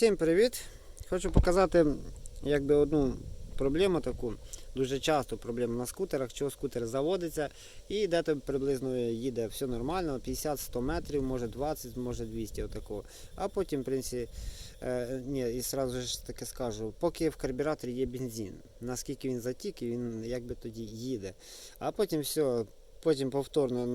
Всім привіт! Хочу показати якби одну проблему таку. Дуже часто проблема на скутерах, чого скутер заводиться і де то приблизно їде все нормально, 50-100 метрів, може 20, може 200 отакого. А потім, в принципі, е, ні, і сразу ж таки скажу, поки в карбюраторі є бензин, наскільки він затік, він якби тоді їде. А потім все, потім повторно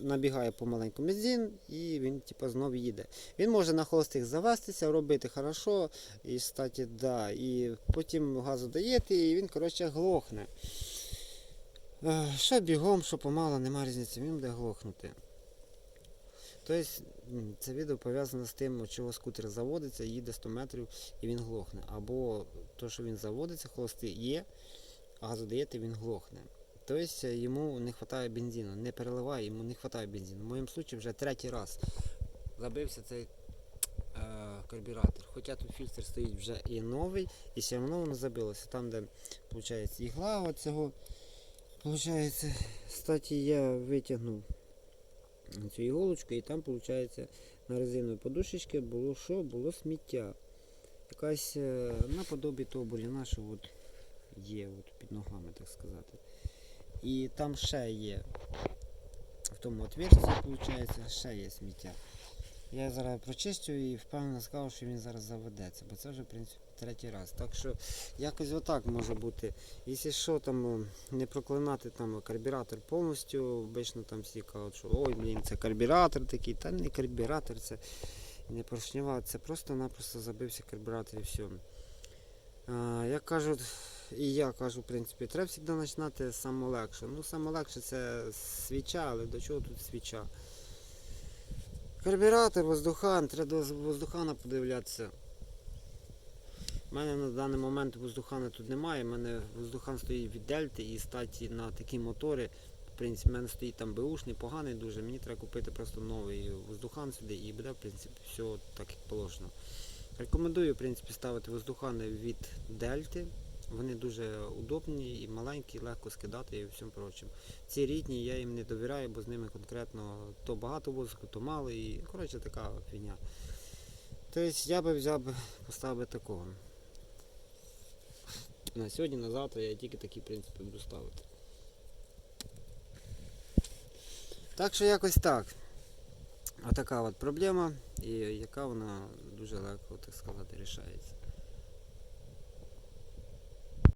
набігає помаленьку бензин і він типу, знов їде. Він може на холостих завестися, робити хорошо, і статі, да, і потім газу даєте, і він коротше глохне. Що бігом, що помало, нема різниці, він буде глохнути. Тобто це відео пов'язане з тим, чого скутер заводиться, їде 100 метрів і він глохне. Або то, що він заводиться, холости є, а газу даєте, він глохне. Тобто йому не вистачає бензину, не переливає, йому не вистачає бензину. В моєму випадку вже третій раз забився цей е, карбюратор. Хоча тут фільтр стоїть вже і новий, і все одно воно забилося. Там, де виходить, ігла оцього, виходить, кстати, я витягнув цю іголочку, і там, виходить, на резиновій подушечці було що? Було сміття. Якась е, наподобі того бур'яна, що от є от під ногами, так сказати. І там ще є. В тому отверстии, виходить, ще є сміття. Я зараз прочистю і впевнено скажу, що він зараз заведеться, бо це вже в принципі третій раз. Так що якось отак може бути. Якщо що там не проклинати там карбюратор повністю, обично там всі кажуть, що ой, блін, це карбюратор такий, та не карбюратор, це не поршнева, це просто-напросто забився карбюратор і все. Як кажуть, і я кажу, в принципі, треба завжди починати з самого. Ну, саме легше це свіча, але до чого тут свіча? Карбюратор, воздухан, треба до воздухана подивлятися. У мене на даний момент воздухана тут немає. У мене воздухан стоїть від дельти і статі на такі мотори. В принципі, в мене стоїть там беушний, поганий дуже. Мені треба купити просто новий воздухан сюди і буде, в принципі, все так як положено. Рекомендую, в принципі, ставити воздухани від дельти. Вони дуже удобні і маленькі, легко скидати і всім прочим. Ці рідні я їм не довіряю, бо з ними конкретно то багато воздуху, то мало і коротше така фігня. Тобто я би взяв поставив би такого. На сьогодні, на завтра я тільки такі в принципі буду ставити. Так що якось так. Отака от проблема, і яка вона дуже легко, так сказати, рішається.